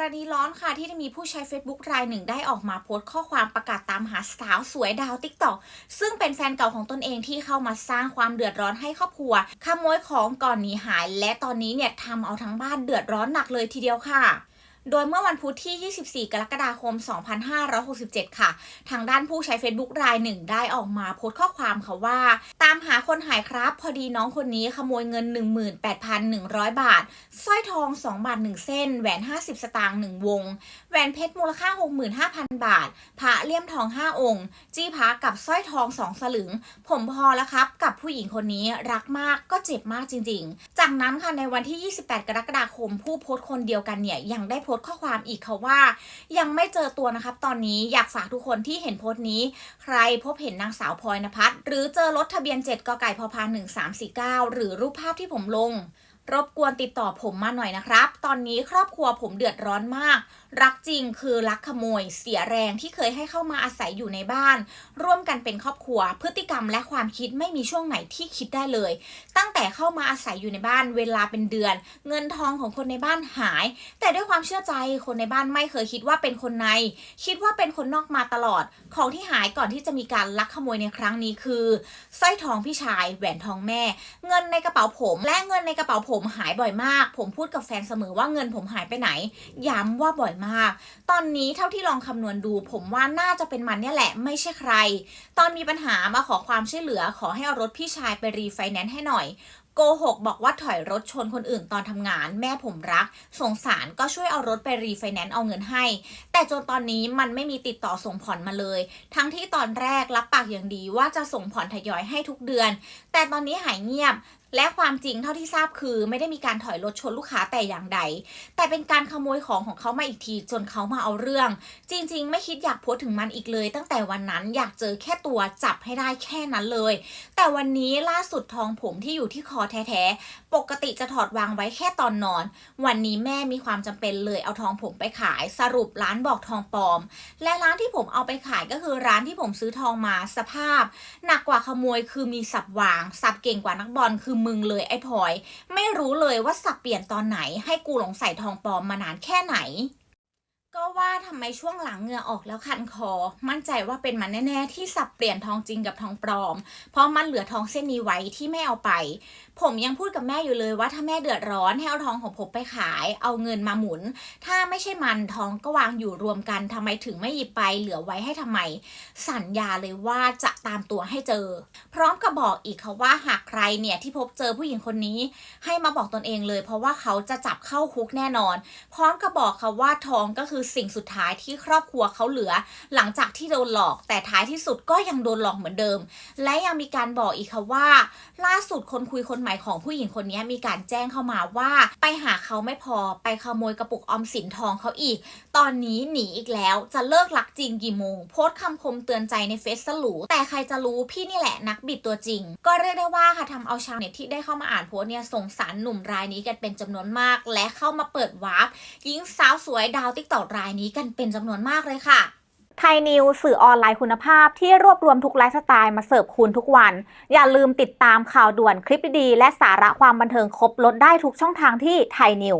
รณีร้อนค่ะที่มีผู้ใช้ Facebook รายหนึ่งได้ออกมาโพสต์ข้อความประกาศตามหาสาวสวยดาวติ๊กต็อกซึ่งเป็นแฟนเก่าของตนเองที่เข้ามาสร้างความเดือดร้อนให้ครอบครัวขโมยของก่อนหนีหาย และตอนนี้เนี่ยทำเอาทั้งบ้านเดือดร้อนหนักเลยทีเดียวค่ะ โดยเมื่อวันพุธที่ 24 กรกฎาคม 2567 ค่ะ ทางด้านผู้ใช้ Facebook รายหนึ่งได้ออกมาโพสต์ข้อความค่ะว่า ตามหาคนหายครับพอดีน้องคนนี้ขโมยเงิน 18,100 บาทสร้อยทอง 2 บาท 1 เส้น แหวน 50 สตางค์1วง แหวนเพชรมูลค่า 65,000 บาท พระเลี่ยมทอง 5 องค์ จี้พระกับสร้อยทอง 2 สลึง ผมพอแล้วครับ กับผู้หญิงคนนี้รักมากก็เจ็บมากจริง ๆ จากนั้นค่ะในวันที่ 28 กรกฎาคม ผู้โพสต์คนเดียวกันเนี่ยยังได้โพสต์ข้อความอีกค่ะว่า ยังไม่เจอตัวนะครับ ตอนนี้อยากฝากทุกคนที่เห็นโพสต์นี้ ใครพบเห็นนางสาวพลอยนภัสหรือเจอรถทะเบียน 7กไก่พพาน1349 หรือรูปภาพที่ผมลง รบกวนติดต่อผมมาหน่อยนะครับ ตอนนี้ครอบครัวผมเดือดร้อนมากรักจริงคือรักขโมย เสียแรงที่เคยให้เข้ามาอาศัยอยู่ในบ้าน ร่วมกันเป็นครอบครัว พฤติกรรมและความคิดไม่มีช่วงไหนที่คิดได้เลย ตั้งแต่เข้ามาอาศัยอยู่ในบ้านเวลาเป็นเดือน เงินทองของคนในบ้านหาย แต่ด้วยความเชื่อใจคนในบ้านไม่เคยคิดว่าเป็นคนใน คิดว่าเป็นคนนอกมาตลอด ของที่หายก่อนที่จะมีการลักขโมยในครั้งนี้คือสร้อยทองพี่ชายแหวนทองแม่ เงินในกระเป๋าผม และเงินในกระเป๋าผมหายบ่อยมาก ผมพูดกับแฟนเสมอว่าเงินผมหายไปไหนย้ำว่าบ่อยมาก ตอนนี้เท่าที่ลองคำนวณดู ผมว่าน่าจะเป็นมันเนี่ยแหละไม่ใช่ใคร ตอนมีปัญหามาขอความช่วยเหลือขอให้เอารถพี่ชายไปรีไฟแนนซ์ให้หน่อยโกหกบอกว่าถอยรถชนคนอื่นตอนทำงาน แม่ผมรัก สงสารก็ช่วยเอารถไปรีไฟแนนซ์เอาเงินให้ แต่จนตอนนี้มันไม่มีติดต่อส่งผ่อนมาเลย ทั้งที่ตอนแรกรับปากอย่างดีว่าจะส่งผ่อนทยอยให้ทุกเดือน แต่ตอนนี้หายเงียบและความจริงเท่าที่ทราบคือไม่ได้มีการถอยรถชนลูกค้าแต่อย่างใด แต่เป็นการขโมยของของเขามาอีกทีจนเขามาเอาเรื่อง จริง ๆ ไม่คิดอยากโพสถึงมันอีกเลย ตั้งแต่วันนั้นอยากเจอแค่ตัวจับให้ได้แค่นั้นเลย แต่วันนี้ล่าสุดทองผมที่อยู่ที่คอแท้ๆ ปกติจะถอดวางไว้แค่ตอนนอน วันนี้แม่มีความจำเป็นเลยเอาทองผมไปขาย สรุปร้านบอกทองปลอม และร้านที่ผมเอาไปขายก็คือร้านที่ผมซื้อทองมาสภาพ หนักกว่าขโมยคือมีสับวาง สับเก่งกว่านักบอลคือมึงเลยไอ้พลอย ไม่รู้เลยว่าสับเปลี่ยนตอนไหน ให้กูหลงใส่ทองปลอมมานานแค่ไหน ก็ว่าทำไมช่วงหลังเหงื่อออกแล้วคันคอ มั่นใจว่าเป็นมันแน่ ๆ ที่สับเปลี่ยนทองจริงกับทองปลอม เพราะมันเหลือทองเส้นนี้ไว้ที่ไม่เอาไป ผมยังพูดกับแม่อยู่เลยว่าถ้าแม่เดือดร้อนให้เอาทองของผมไปขาย เอาเงินมาหมุน ถ้าไม่ใช่มันทองก็วางอยู่รวมกันทำไมถึงไม่หยิบไปเหลือไว้ให้ทำไม สัญญาเลยว่าจะตามตัวให้เจอ พร้อมกับบอกอีกค่ะว่าหากใครเนี่ยที่พบเจอผู้หญิงคนนี้ ให้มาบอกตนเองเลย เพราะว่าเขาจะจับเข้าคุกแน่นอน พร้อมกับบอกค่ะว่าทองก็คือสิ่งสุดท้ายที่ครอบครัวเขาเหลือ หลังจากที่โดนหลอก แต่ท้ายที่สุดก็ยังโดนหลอกเหมือนเดิม และยังมีการบอกอีกค่ะว่า ล่าสุดคนคุยคนใหม่ของผู้หญิงคนนี้มีการแจ้งเข้ามาว่า ไปหาเขาไม่พอไปขโมยกระปุกออมสินทองเขาอีก ตอนนี้หนีอีกแล้วจะเลิกลักจริงกี่โมงโพสต์คำคมเตือนใจในเฟซสลูแต่ใครจะรู้พี่นี่แหละนักบิดตัวจริง ก็เรียกได้ว่าค่ะทำเอาชาวเน็ตที่ได้เข้ามาอ่านโพสต์เนี่ยสงสารหนุ่มรายนี้กันเป็นจำนวนมาก และเข้ามาเปิดวาร์ปหญิงสาวสวยดาวติ๊กตอกรายนี้กันเป็นจำนวนมากเลยค่ะไทยนิวสื่อออนไลน์คุณภาพที่รวบรวมทุกไลฟ์สไตล์มาเสิร์ฟคุณทุกวัน อย่าลืมติดตามข่าวด่วนคลิปดีๆและสาระความบันเทิงครบลดได้ทุกช่องทางที่ไทยนิว